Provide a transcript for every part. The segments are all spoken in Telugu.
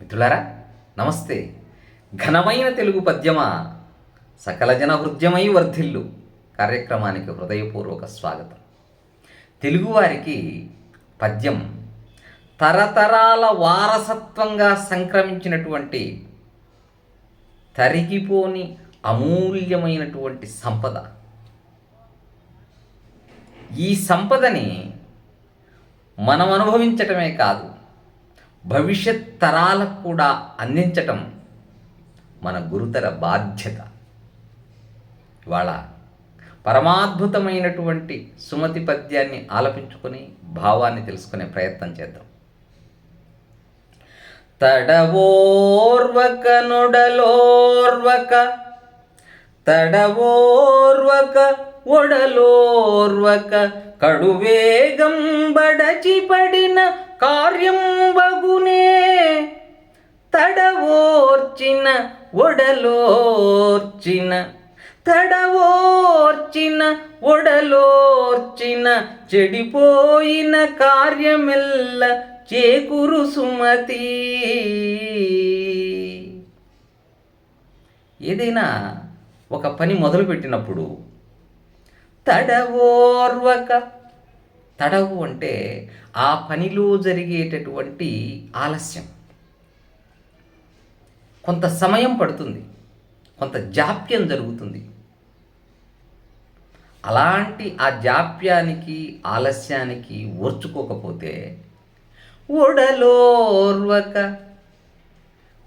మిత్రులారా నమస్తే. ఘనమైన తెలుగు పద్యమా? సకల జన హృద్యమై వర్ధిల్లు. కార్యక్రమానికి హృదయపూర్వక స్వాగతం. తెలుగువారికి పద్యం తరతరాల వారసత్వంగా సంక్రమించినటువంటి తరిగిపోని అమూల్యమైనటువంటి సంపద. ఈ సంపదని మనం అనుభవించటమే కాదు భవిష్యత్ తరాలకు కూడా అందించటం మన గురుతర బాధ్యత. ఇవాళ పరమాద్భుతమైనటువంటి సుమతి పద్యాన్ని ఆలపించుకొని భావాన్ని తెలుసుకునే ప్రయత్నం చేద్దాం. తడవోర్వక నొడలోర్వక తడవోర్వక ఒడలోర్వక కడువేగం బడచిపడిన కా ఒడలోర్చిన తడవోర్చిన ఒడలోర్చిన చెడిపోయిన కార్యమెల్ల చేకురు సుమతి ఏదైనా ఒక పని మొదలుపెట్టినప్పుడు తడవోర్వక తడవు అంటే ఆ పనిలో జరిగేటటువంటి ఆలస్యం కొంత సమయం పడుతుంది కొంత జాప్యం జరుగుతుంది. అలాంటి ఆ జాప్యానికి ఆలస్యానికి ఓర్చుకోకపోతే ఓడలోర్వక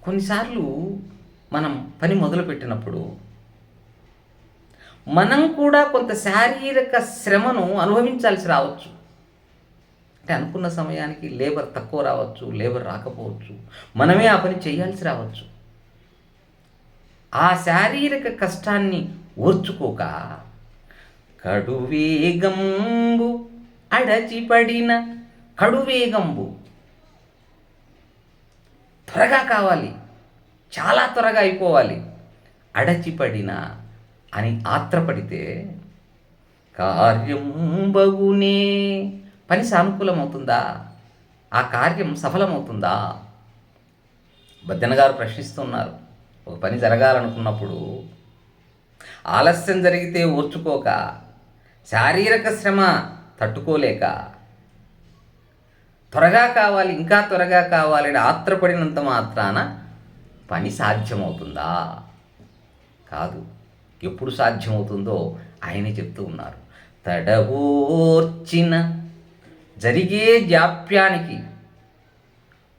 కొన్నిసార్లు మనం పని మొదలుపెట్టినప్పుడు మనం కూడా కొంత శారీరక శ్రమను అనుభవించాల్సి రావచ్చు. అంటే అనుకున్న సమయానికి లేబర్ తక్కువ రావచ్చు లేబర్ రాకపోవచ్చు. మనమే ఆ పని చేయాల్సి రావచ్చు. ఆ శారీరక కష్టాన్ని ఓర్చుకోక కడువేగంబు అడచిపడిన కడువేగంబు త్వరగా కావాలి చాలా త్వరగా అయిపోవాలి. అడచిపడిన అని ఆత్రపడితే కార్యం బగునే పని సానుకూలమవుతుందా? ఆ కార్యం సఫలమవుతుందా? బద్దెన గారు ప్రశ్నిస్తున్నారు. ఒక పని జరగాలనుకున్నప్పుడు ఆలస్యం జరిగితే ఓర్చుకోక శారీరక శ్రమ తట్టుకోలేక త్వరగా కావాలి ఇంకా త్వరగా కావాలని ఆత్రపడినంత మాత్రాన పని సాధ్యమవుతుందా? కాదు. ఎప్పుడు సాధ్యమవుతుందో ఆయనే చెప్తూ ఉన్నారు. తడవోర్చిన జరిగే జాప్యానికి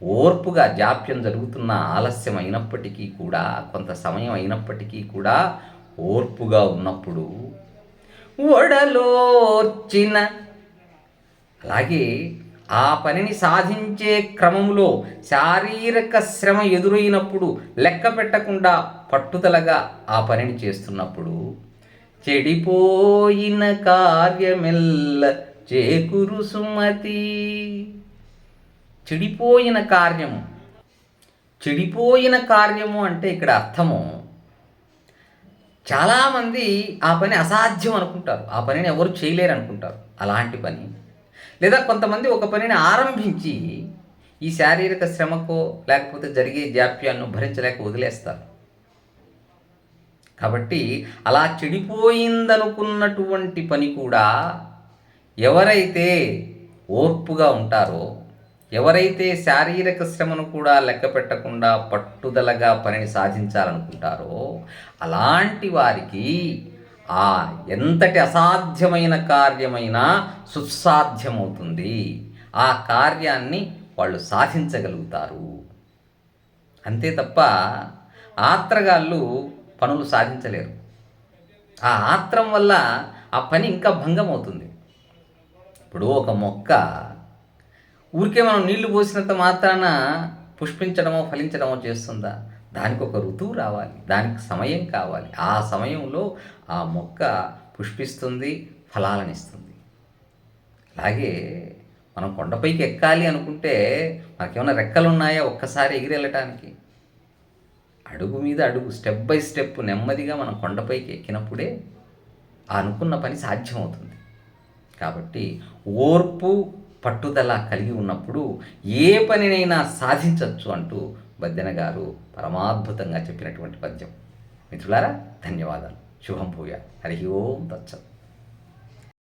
ఓర్పుగా జాప్యం జరుగుతున్న ఆలస్యం అయినప్పటికీ కూడా కొంత సమయం అయినప్పటికీ కూడా ఓర్పుగా ఉన్నప్పుడు ఒడలోర్చిన అలాగే ఆ పనిని సాధించే క్రమంలో శారీరక శ్రమ ఎదురైనప్పుడు లెక్క పెట్టకుండా పట్టుదలగా ఆ పనిని చేస్తున్నప్పుడు చెడిపోయిన కార్యమెల్ల చేకురు సుమతి. చెడిపోయిన కార్యము. చెడిపోయిన కార్యము అంటే ఇక్కడ అర్థము. చాలామంది ఆ పని అసాధ్యం అనుకుంటారు. ఆ పనిని ఎవరు చేయలేరు అనుకుంటారు. అలాంటి పని. లేదా కొంతమంది ఒక పనిని ఆరంభించి ఈ శారీరక శ్రమకో లేకపోతే జరిగే జాప్యాన్ని భరించలేక వదిలేస్తారు. కాబట్టి అలా చెడిపోయిందనుకున్నటువంటి పని కూడా ఎవరైతే ఓర్పుగా ఉంటారో ఎవరైతే శారీరక శ్రమను కూడా లెక్క పెట్టకుండా పట్టుదలగా పనిని సాధించాలనుకుంటారో అలాంటి వారికి ఆ ఎంతటి అసాధ్యమైన కార్యమైనా సుసాధ్యమవుతుంది. ఆ కార్యాన్ని వాళ్ళు సాధించగలుగుతారు. అంతే తప్ప ఆత్రగాళ్ళు పనులు సాధించలేరు. ఆ ఆత్రం వల్ల ఆ పని ఇంకా భంగం అవుతుంది ఇప్పుడు ఒక మొక్క ఊరికే మనం నీళ్ళు పోసినంత మాత్రాన పుష్పించడమో ఫలించడమో చేస్తుందా? దానికి ఒక ఋతువు రావాలి. దానికి సమయం కావాలి. ఆ సమయంలో ఆ మొక్క పుష్పిస్తుంది ఫలాలను ఇస్తుంది అలాగే మనం కొండపైకి ఎక్కాలి అనుకుంటే మనకేమైనా రెక్కలు ఉన్నాయా ఒక్కసారి ఎగిరెళ్ళటానికి? అడుగు మీద అడుగు స్టెప్ బై స్టెప్ నెమ్మదిగా మనం కొండపైకి ఎక్కినప్పుడే ఆ అనుకున్న పని సాధ్యమవుతుంది. కాబట్టి ఓర్పు పట్టుదల కలిగి ఉన్నప్పుడు ఏ పనినైనా సాధించవచ్చు అంటూ బద్దెన గారు పరమాద్భుతంగా చెప్పినటువంటి పద్యం. మిత్రులారా ధన్యవాదాలు. శుభం భూయ హరి ఓం తచ్చత్